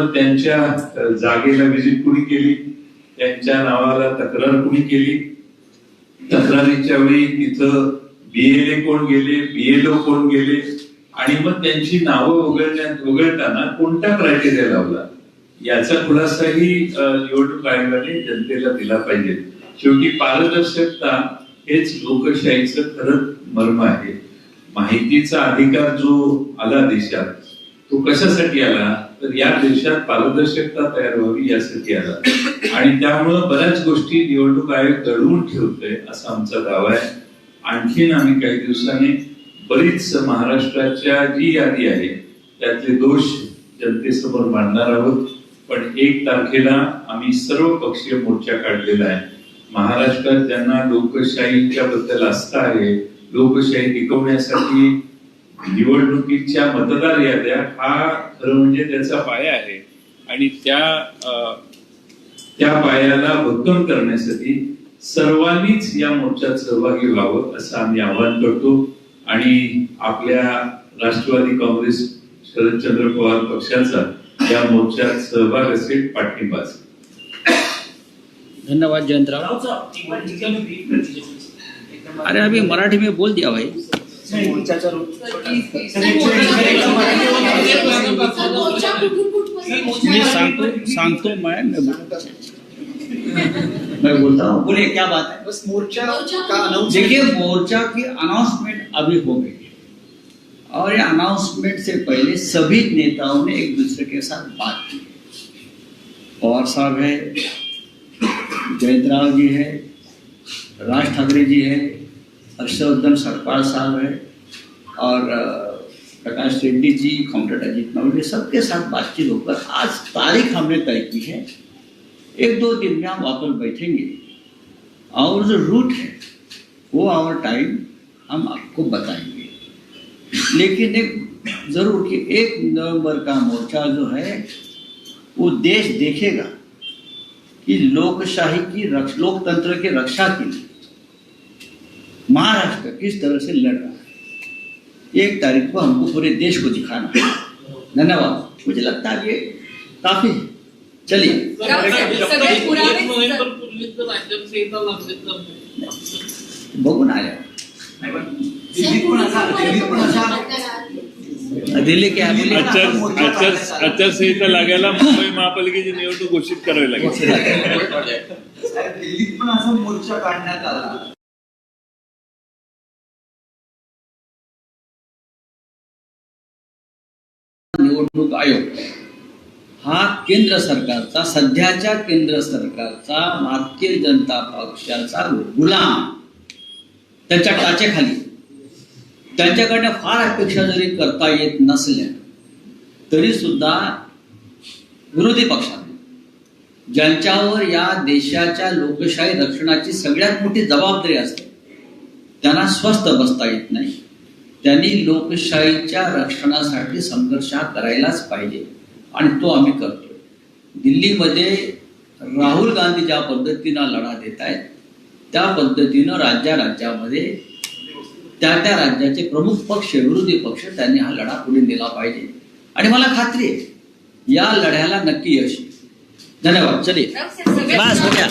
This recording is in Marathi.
त्यांच्या जागेला व्हिजिट कुणी केली? त्यांच्या नावाला तक्रार कुणी केली? तक्रारीच्या वेळी तिथं बीएलए कोण गेले? बीएलओ कोण गेले? आणि मग त्यांची नावं वगळण्यात वगळताना कोणता क्रायटेरिया लावला? याचा खुलासाही निवडणूक आयोगाने जनतेला दिला पाहिजे. शेवटी पारदर्शकता हेच लोकशाहीचं खरं मर्म आहे. माहितीचा अधिकार जो आला देशात तो कशासाठी आला? तर या देशात पारदर्शकता तयार व्हावी यासाठी आला. आणि त्यामुळं बऱ्याच गोष्टी निवडणूक आयोग दडवून ठेवतोय असा आमचा दावा आहे. आणखीन आम्ही काही दिवसांनी बरीच महाराष्ट्राच्या जी यादी आहे त्यातले दोष जनतेसमोर मांडणार आहोत. पण एक तारखेला आम्ही सर्व पक्षीय मोर्चा काढलेला आहे. महाराष्ट्रात ज्यांना लोकशाहीच्या बद्दल आस्था आहे लोकशाही टिकवण्यासाठी निवडणुकीच्या मतदार याद्या हा खरं म्हणजे त्याचा पाया आहे. आणि त्या त्या पायाला भक्कम करण्यासाठी सर्वांनीच या मोर्चात सहभागी व्हावं असं आम्ही आवाहन करतो. आणि आपल्या राष्ट्रवादी काँग्रेस शरदचंद्र पवार पक्षाचा या मोर्चात सहभाग असेल पाठिंबा असेल. धन्यवाद जयंतराव. अरे अभी मराठी में बोल दिया भाई. मी सांगतो सांगतो मैं मैं बोलता हूँ बोलिए क्या बात है बस मोर्चा का अनाउंस देखिए मोर्चा की अनाउंसमेंट अभी हो गई और ये अनाउंसमेंट से पहले सभी नेताओं ने एक दूसरे के साथ बात की पवार साहब है जयंत राव जी है राज ठाकरे जी है हर्षवर्धन सरपाल साहब है और प्रकाश रेड्डी जी, कॉम्रेड अजीत नवले सबके साथ बातचीत होकर आज तारीख हमने तय की है। एक दो दिन में हम वापस बैठेंगे। और जो रूट है, वो आवर टाइम हम आपको बताएँगे। लेकिन एक ज़रूर कि एक नवंबर का मोर्चा जो है, वो देश देखेगा कि लोकशाही की रक्ष, लोकतंत्र की रक्षा के लिए महाराष्ट्र किस तरह से लड़ रहा है? एक तारीख को हमको पूरे देश को दिखाना है। धन्यवाद। मुझे लगता है ये काफी चलिए। बघून आल्या दिल्लीत पण असा दिल्लीत पण असा दिल्ली आचार आचारसंहिता लागायला मुंबई महापालिकेची निवडणूक घोषित करावी लागेल. दिल्लीत पण असा मोर्चा काढण्यात आला. निवडणूक आयोग. हा केंद्र सरकारचा सध्याच्या केंद्र सरकारचा भारतीय जनता पक्षाचा गुलाम. त्यांच्या टाचेखाली. त्यांच्याकडनं फार अपेक्षा जरी करता येत नसल्या तरी सुद्धा विरोधी पक्षाने ज्यांच्यावर या देशाच्या लोकशाही रक्षणाची सगळ्यात मोठी जबाबदारी असते त्यांना स्वस्थ बसता येत नाही. त्यांनी लोकशाहीच्या रक्षणासाठी संघर्ष हा करायलाच पाहिजे. आणि तो आम्ही करतोय. दिल्लीमध्ये राहुल गांधी ज्या पद्धतीनं लढा देत आहेत त्या पद्धतीनं राज्या राज्यामध्ये त्या त्या राज्याचे प्रमुख पक्ष विरोधी पक्ष त्यांनी हा लढा पुढे नेला पाहिजे. आणि मला खात्री आहे या लढ्याला नक्की यश. धन्यवाद. चलिए सगळे बस हो गया